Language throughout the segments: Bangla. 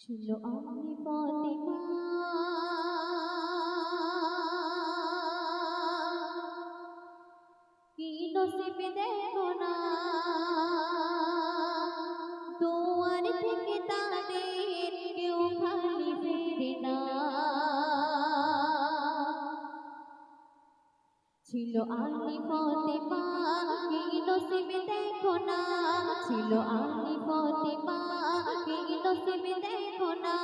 ছিল আমি ফতেমা কি নসিব দেখো ছিল আলি ফতেমা কি নসিবে দেখো না। ছিল আলি ফতেমা কি নসিবে দেখো না।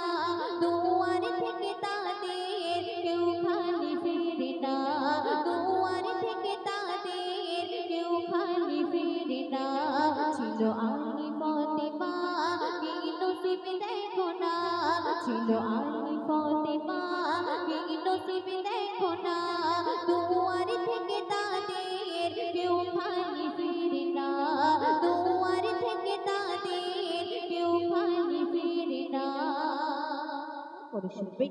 দুয়ার থেকে তাদের কেউ খালি ফিরে না। দুয়ার থেকে তাদের কেউ খালি ফিরে না। ছিল আলি ফতেমা কি নসিবে দেখো না। ছিল করে শুনবে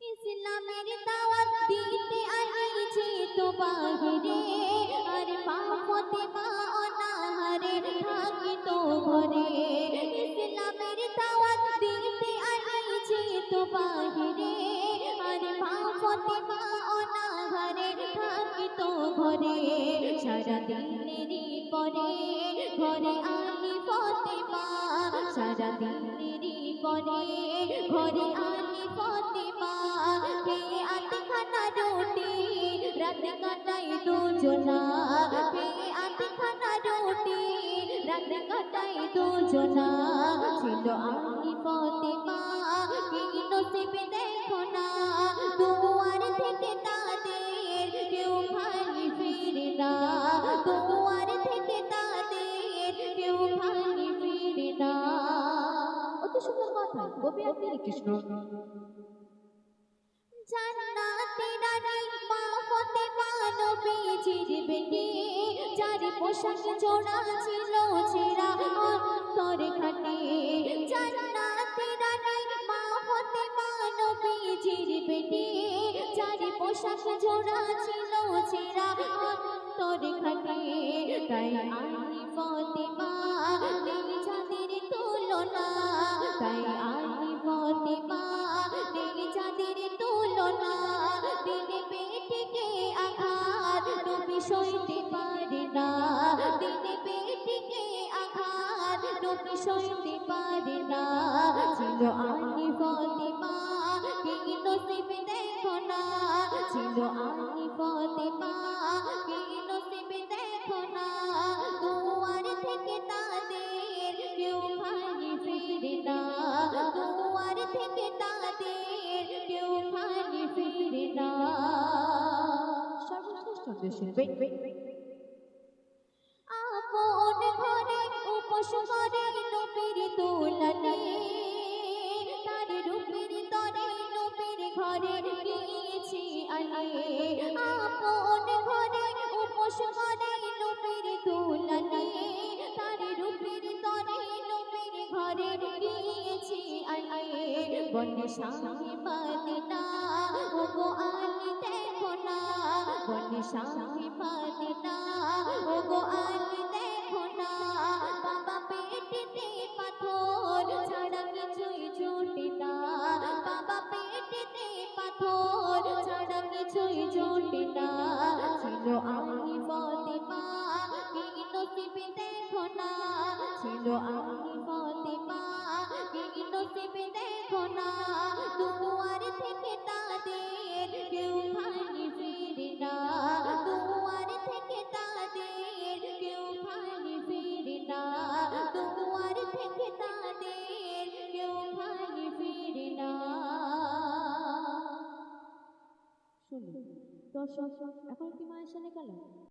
ইসলামের দাওয়াত দিতে আইছে তো বাহিরে। আর পাপতে মা অনাহারে থাকি তো ঘরে। ইসলামের দাওয়াত দিতে আইছে তো বাহিরে। আর পাপতে মা অনাহারে থাকি তো ঘরে। সারা দিনেরই পরে ঘরে আলি ফতেমা। সারা দিনেরই পরে ঘরে আলি ফতেমা কে আটখানা রুটি, রাত কাটাই দুজনা, কে আটখানা রুটি, রাত কাটাই দুজনা, ছিল আলি ফতেমা কি নসিবে দেখো না দুয়ার থেকে তাদের কৃষ্ণ জান্নাতি রানী মা ফতেমা নবীজির বেটি, যার পোশাক জোড়া ছিল ছেঁড়া অন্তরে খাটে। জান্নাতি রানী মা ফতেমা নবীজির বেটি, যার পোশাক জোড়া ছিল ছেঁড়া অন্তরে খাটে। তাই আলি ফতেমা সইতে পারে না। দিনে পেটিকে আঘাত নবী সইতে পারে না। ছিল আলি ফতেমা, কি নসিবে দেখো না। ছিল আলি ফতেমা সর্বশ্রেষ্ঠ দেশের আপন ঘরে উপোস করে নবীর দোলানে, তার রূপের তরে নবীর ঘরে গিয়েছি আলে আপন ঘরে উপোস করে নবীর দোলানে, তার রূপের তরে নবীর ঘরে গিয়েছি আলে বনে শাহে শাহে মদিনা ও গো আলি দেখো না, বাবা পেটেতে পাথর ছাড়া কিছুই জুটে না। বাবা পেটেতে পাথর ছাড়া কিছুই জুটে না। ছিল আমি ফতেমা কি নসিবে দেখো না। ছিল আমি ফতেমা কি নসিবে দেখো না। দর্শক এখন কি মায়ের সালে গেল